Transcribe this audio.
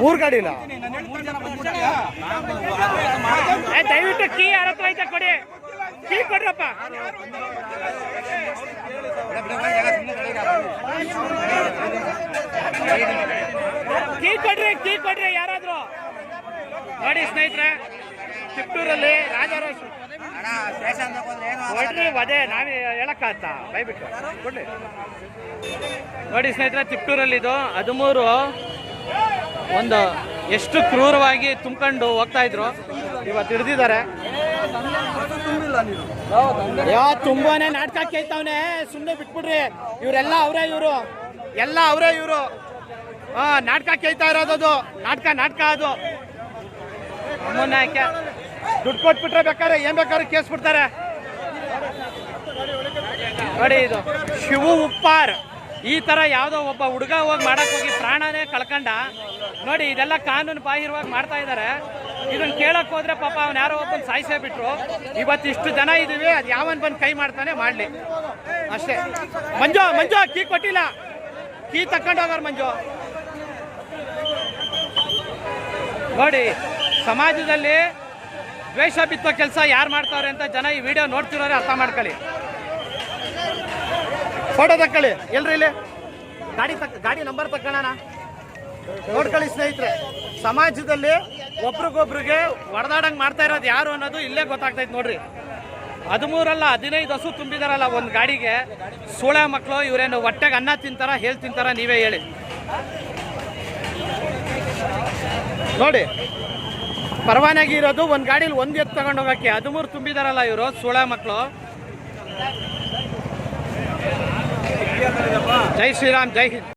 ಮೂರು ಗಾಡಿ ಇಲ್ಲ ದಯವಿಟ್ಟು ಕೀ ಯಾರ ಹತ್ರ ಐತೆ ಕೊಡಿ. ಕೀ ಕೊಡ್ರಪ್ಪ. ಕೀ ಕೊಡ್ರಿ ಕೀ ಕೊಡ್ರಿ ಯಾರಾದ್ರು. ನೋಡಿ ಸ್ನೇಹಿತರೆ. ಚಿತ್ತೂರಲ್ಲಿ ಕೊಡ್ರಿ ಅದೇ ನಾವೇ ಹೇಳಕ್ಕಾಗತ್ತ ಬೈಬಿಟ್ಟು. ಕೊಡ್ಲಿ ನೋಡಿ ಸ್ನೇಹಿತರೆ ತಿಪ್ಟೂರಲ್ಲಿ ಇದು ಹದಿಮೂರು ಒಂದು ಎಷ್ಟು ಕ್ರೂರವಾಗಿ ತುಂಬಿಕೊಂಡು ಹೋಗ್ತಾ ಇದ್ರು. ಇವತ್ತು ಹಿಡ್ದಿದ್ದಾರೆ. ಯಾ, ತುಂಬಾನೇ ನಾಟಕ ಕೇಳ್ತಾವನೆ. ಸುಮ್ಮನೆ ಬಿಟ್ಬಿಡ್ರಿ. ಇವರೆಲ್ಲ ಅವರೇ ಇವರು. ಎಲ್ಲ ಅವರೇ ಇವರು. ಹಾ ನಾಟಕ ಕೇಳ್ತಾ ಇರೋದು ನಾಟಕ ನಾಟಕ ಅದು. ಅಮ್ಮನ ದುಡ್ಡು ಕೊಟ್ಬಿಟ್ರೆ ಬೇಕಾದ್ರೆ ಏನ್ ಬೇಕಾದ್ರೂ ಕೇಸ್ ಬಿಡ್ತಾರೆ. ನೋಡಿ ಇದು ಶಿವು ಉಪ್ಪಾರ್. ಈ ತರ ಯಾವ್ದೋ ಒಬ್ಬ ಹುಡುಗ ಹೋಗಿ ಮಾಡಕ್ ಹೋಗಿ ಪ್ರಾಣನೇ ಕಳ್ಕಂಡ. ನೋಡಿ ಇದೆಲ್ಲ ಕಾನೂನು ಬಾಹಿರವಾಗಿ ಮಾಡ್ತಾ ಇದ್ದಾರೆ ಇದನ್ನ ಕೇಳಕ್ ಹೋದ್ರೆ ಪಾಪ ಅವ್ನ ಯಾರೋ ಒಬ್ಬನ್ ಸಾಯಿಸೇ ಬಿಟ್ರು. ಇವತ್ತು ಇಷ್ಟು ಜನ ಇದೀವಿ, ಅದ್ ಯಾವನ್ ಬಂದ್ ಕೈ ಮಾಡ್ತಾನೆ ಮಾಡ್ಲಿ. ಅಷ್ಟೇ. ಮಂಜು ಮಂಜು, ಕೀ ಕೊಟ್ಟಿಲ್ಲ. ಕೀ ತಕೊಂಡೋಗಾರ ಮಂಜು. ನೋಡಿ, ಸಮಾಜದಲ್ಲಿ ದ್ವೇಷ ಬಿತ್ತೋ ಕೆಲಸ ಯಾರು ಮಾಡ್ತಾವ್ರೆ ಅಂತ ಜನ ಈ ವಿಡಿಯೋ ನೋಡ್ತಿರೋರೆ ಅರ್ಥ ಮಾಡ್ಕೊಳ್ಳಿ. ಫೋಟೋ ತಕ್ಕೊಳ್ಳಿ. ಎಲ್ರಿ ಇಲ್ಲಿ? ಗಾಡಿ ತಕ್ ಗಾಡಿ ನಂಬರ್ ತಕ್ಕೊಳ್ಳೋಣ. ನೋಡ್ಕೊಳ್ಳಿ ಸ್ನೇಹಿತರೆ. ಸಮಾಜದಲ್ಲಿ ಒಬ್ರಿಗೊಬ್ರಿಗೆ ಹೊಡೆದಾಡಂಗೆ ಮಾಡ್ತಾ ಇರೋದು ಯಾರು ಅನ್ನೋದು ಇಲ್ಲೇ ಗೊತ್ತಾಗ್ತೈತೆ ನೋಡ್ರಿ. ಹದಿಮೂರಲ್ಲ ಹದಿನೈದು ಹಸು ತುಂಬಿದಾರಲ್ಲ ಒಂದು ಗಾಡಿಗೆ. ಸೂಳೆ ಮಕ್ಕಳು ಇವರೇನು ಹೊಟ್ಟೆಗೆ ಅನ್ನ ತಿಂತಾರ, ಹೇಳಿ ತಿಂತಾರ, ನೀವೇ ಹೇಳಿ. ನೋಡಿ. ಪರವಾನಗಿ ಇರೋದು ಒಂದು ಗಾಡಿಲಿ ಒಂದು ಎತ್ತು ತಗೊಂಡು ಹೋಗಕ್ಕೆ ಹದಿಮೂರು ತುಂಬಿದಾರಲ್ಲ ಇವರು ಸೂಳೆ ಮಕ್ಕಳು ಜೈ ಶ್ರೀರಾಮ್, ಜೈ